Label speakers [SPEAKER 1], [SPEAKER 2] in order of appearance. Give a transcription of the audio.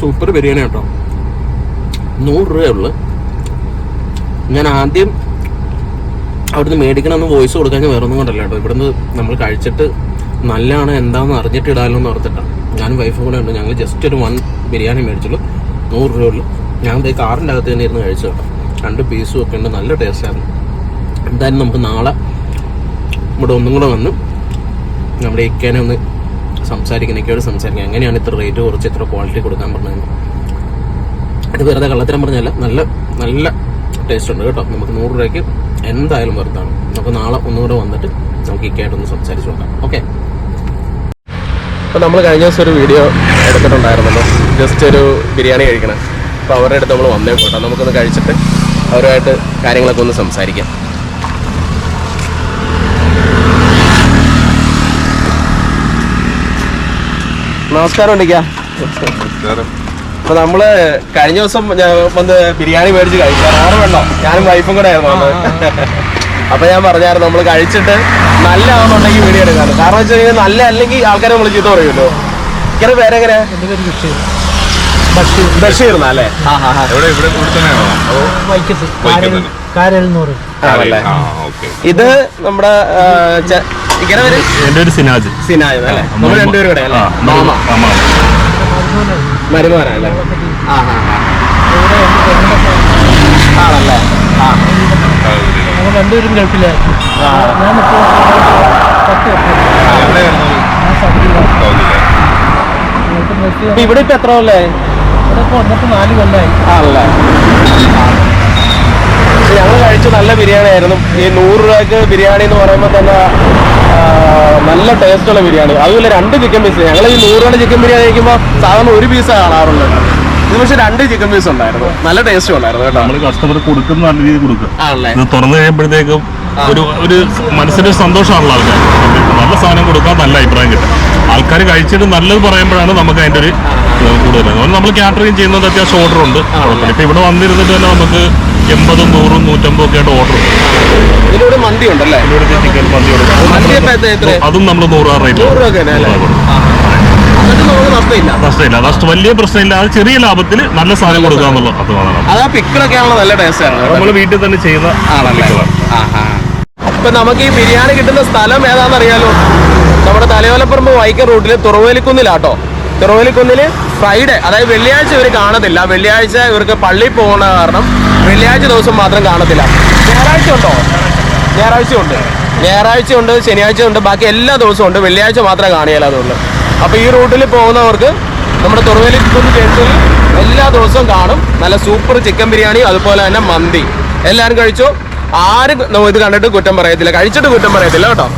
[SPEAKER 1] Super biryani കേട്ടോ. നൂറ് രൂപയേ ഉള്ളു. ഞാൻ ആദ്യം അവിടുന്ന് മേടിക്കണമെന്ന് വോയിസ് കൊടുക്കാൻ വേറെ ഒന്നും കൊണ്ടല്ല കേട്ടോ. ഇവിടുന്ന് നമ്മൾ കഴിച്ചിട്ട് നല്ലതാണ് എന്താണെന്ന് അറിഞ്ഞിട്ട് ഇടാമല്ലോ എന്ന് ഓർത്തിട്ടാണ് ഞാനും വൈഫും കൂടെ ഉണ്ട്. ഞങ്ങൾ ജസ്റ്റ് ഒരു വൺ ബിരിയാണി മേടിച്ചുള്ളൂ. നൂറ് രൂപ ഉള്ളു. ഞാൻ ദേ കാറിന്റെ അകത്ത് തന്നെ ഇരുന്ന് കഴിച്ചു കേട്ടോ. രണ്ട് പീസും ഒക്കെ ഉണ്ട്. നല്ല ടേസ്റ്റായിരുന്നു എന്തായാലും നമുക്ക് നാളെ ഇവിടെ ഒന്നും കൂടെ വന്ന് നമ്മുടെ ഇക്കാനെ ഒന്ന് സംസാരിക്കണം ഇക്കയോട് സംസാരിക്കാം എങ്ങനെയാണ് ഇത്ര റേറ്റ് കുറച്ച് ഇത്ര ക്വാളിറ്റി കൊടുക്കാൻ പറഞ്ഞത് ഇത് വെറുതെ കള്ളത്തരം പറഞ്ഞല്ല നല്ല നല്ല ടേസ്റ്റ് ഉണ്ട് കേട്ടോ. നമുക്ക് നൂറ് രൂപയ്ക്ക് എന്തായാലും വെറുതാണ് അപ്പോൾ നാളെ ഒന്നുകൂടെ വന്നിട്ട് നമുക്ക് ഇക്കായിട്ടൊന്ന് സംസാരിച്ച് നോക്കാം. ഓക്കെ അപ്പോൾ നമ്മൾ കഴിഞ്ഞ ദിവസം ഒരു വീഡിയോ എടുത്തിട്ടുണ്ടായിരുന്നല്ലോ. ജസ്റ്റ് ഒരു ബിരിയാണി കഴിക്കണം. അപ്പോൾ അവരുടെ അടുത്ത് നമ്മൾ വന്നേ കേട്ടോ. നമുക്കൊന്ന് കഴിച്ചിട്ട് അവരുമായിട്ട് കാര്യങ്ങളൊക്കെ ഒന്ന് സംസാരിക്കാം. നമസ്കാരം. ഉണ്ടിക്കാ അപ്പൊ നമ്മൾ കഴിഞ്ഞ ദിവസം വന്ന് ബിരിയാണി മേടിച്ച് കഴിച്ചു. ആറ് വെള്ളം ഞാനും വൈഫും കൂടെ ആയിരുന്നു വന്നത്. അപ്പൊ ഞാൻ പറഞ്ഞായിരുന്നു നമ്മൾ കഴിച്ചിട്ട് നല്ല ആവുന്നുണ്ടെങ്കിൽ വീഡിയോ എടുക്കാറ് കാരണം വെച്ച് കഴിഞ്ഞാൽ നല്ല അല്ലെങ്കിൽ ആൾക്കാരെ നമ്മൾ ചീത്ത പറയുമല്ലോ. ഇങ്ങനെ പേരെങ്ങനെ?
[SPEAKER 2] ബഷീർ.
[SPEAKER 1] അല്ലേ? ഇത് നമ്മുടെ
[SPEAKER 3] എന്റെ ഒരു സിനാജ്.
[SPEAKER 1] സിനാജ് അല്ലേ? നമ്മൾ രണ്ടുപേരും കൂടെ അല്ലേ?
[SPEAKER 3] ആ,
[SPEAKER 1] മാമ. മരുമോനല്ലേ ആ ഹാ ഹാ ആണല്ലേ? ആ.
[SPEAKER 2] രണ്ടുപേരും ഗൾഫിലായിരുന്നു ഞാൻ പത്ത് വർഷം ഞാൻ സൗദിയിലാണ്
[SPEAKER 4] സൗദിയിലെ.
[SPEAKER 2] ഞങ്ങൾക്ക്
[SPEAKER 1] ഇവിടെ ഇപ്പൊ എത്ര കൊല്ലേ?
[SPEAKER 2] ഇവിടെ ഇപ്പൊ ഒന്നത്തെ നാല് കൊല്ലായി.
[SPEAKER 1] ആണല്ലേ? ഞങ്ങൾ കഴിച്ച നല്ല ബിരിയാണി ആയിരുന്നു ഈ നൂറ് രൂപയ്ക്ക് ബിരിയാണി എന്ന് പറയുമ്പോൾ തന്നെ നല്ല ടേസ്റ്റുള്ള ബിരിയാണി. അതുപോലെ രണ്ട് ചിക്കൻ പീസ് ഞങ്ങൾ ഈ നൂറ് രൂപയുടെ ചിക്കൻ ബിരിയാണി കഴിക്കുമ്പോൾ സാധാരണ ഒരു പീസ് കാണാറുള്ളത്. ഇത് പക്ഷെ രണ്ട് ചിക്കൻ പീസ് ഉണ്ടായിരുന്നു. നല്ല ടേസ്റ്റ് ഉണ്ടായിരുന്നു കേട്ടോ.
[SPEAKER 3] നമ്മൾ കസ്റ്റമർ കൊടുക്കുന്ന നല്ല രീതിയിൽ ഇത് തുറന്നു കഴിയുമ്പോഴത്തേക്കും ഒരു ഒരു മനസ്സിന് സന്തോഷമാണല്ലോ ആൾക്കാർ നല്ല സാധനം കൊടുക്കാൻ നല്ല അഭിപ്രായം കിട്ടും. ആൾക്കാർ കഴിച്ചിട്ട് നല്ലത് പറയുമ്പോഴാണ് നമുക്ക് അതിന്റെ ഒരു കൂടുതൽ അതുകൊണ്ട് നമ്മൾ കാറ്ററിംഗ് ചെയ്യുന്നത് അത്യാവശ്യം ഓർഡർ ഉണ്ട്. ഇപ്പൊ ഇവിടെ വന്നിരുന്നിട്ട് തന്നെ നമുക്ക് എൺപതും നൂറും നൂറ്റമ്പതും ഒക്കെ ആയിട്ട് ഓർഡർ ഉണ്ട്.
[SPEAKER 1] മന്തി ഉണ്ടല്ലേ
[SPEAKER 3] ഇവിടുത്തെ ചിക്കൻ മന്തി
[SPEAKER 1] മന്തി ഇപ്പൊ എത്ര- എത്ര?
[SPEAKER 3] അതും നമ്മൾ റേറ്റ്
[SPEAKER 1] നൂറ് രൂപ അല്ലേ എന്നിട്ട് നമുക്ക് നഷ്ടമില്ല.
[SPEAKER 3] നഷ്ടമില്ല. നഷ്ടം വലിയ പ്രശ്നമില്ല. അത് ചെറിയ ലാഭത്തിൽ നല്ല സാധനം കൊടുക്കുക എന്നുള്ളത് അത് വേണം
[SPEAKER 1] അതാ പിക്കിളൊക്കെ ആണല്ലോ നല്ല ടേസ്റ്റ് ആണ്. കേട്ടോ.
[SPEAKER 3] നമ്മൾ വീട്ടിൽ തന്നെ ചെയ്യുന്ന
[SPEAKER 1] ആണല്ലേ. ഇപ്പൊ നമുക്ക് ഈ ബിരിയാണി കിട്ടുന്ന സ്ഥലം ഏതാണെന്ന് അറിയാലോ നമ്മുടെ തലയോലപ്പറമ്പ് വൈക്കം റൂട്ടിൽ തുറവേലിക്കുന്നിലാട്ടോ. തുറവേലിക്കുന്നിൽ ഫ്രൈഡേ അതായത് വെള്ളിയാഴ്ച ഇവർ കാണത്തില്ല. വെള്ളിയാഴ്ച ഇവർക്ക് പള്ളിയിൽ പോകുന്ന കാരണം വെള്ളിയാഴ്ച ദിവസം മാത്രം കാണത്തില്ല. ഞായറാഴ്ച ഉണ്ടോ? ഞായറാഴ്ച ഉണ്ട് ഞായറാഴ്ച ഉണ്ട് ശനിയാഴ്ച ഉണ്ട് ബാക്കി എല്ലാ ദിവസവും ഉണ്ട്. വെള്ളിയാഴ്ച മാത്രമേ കാണിയാൽ അതുള്ളൂ അപ്പൊ ഈ റൂട്ടിൽ പോകുന്നവർക്ക് നമ്മുടെ തുറവേലി ചിക്കൻ ജംഗ്ഷനിൽ എല്ലാ ദിവസവും കാണും. നല്ല സൂപ്പർ ചിക്കൻ ബിരിയാണി അതുപോലെ തന്നെ മന്തി. എല്ലാവരും കഴിച്ചോ? ആരും ഇത് കണ്ടിട്ട് കുറ്റം പറയത്തില്ല. കഴിച്ചിട്ട് കുറ്റം പറയത്തില്ല കേട്ടോ.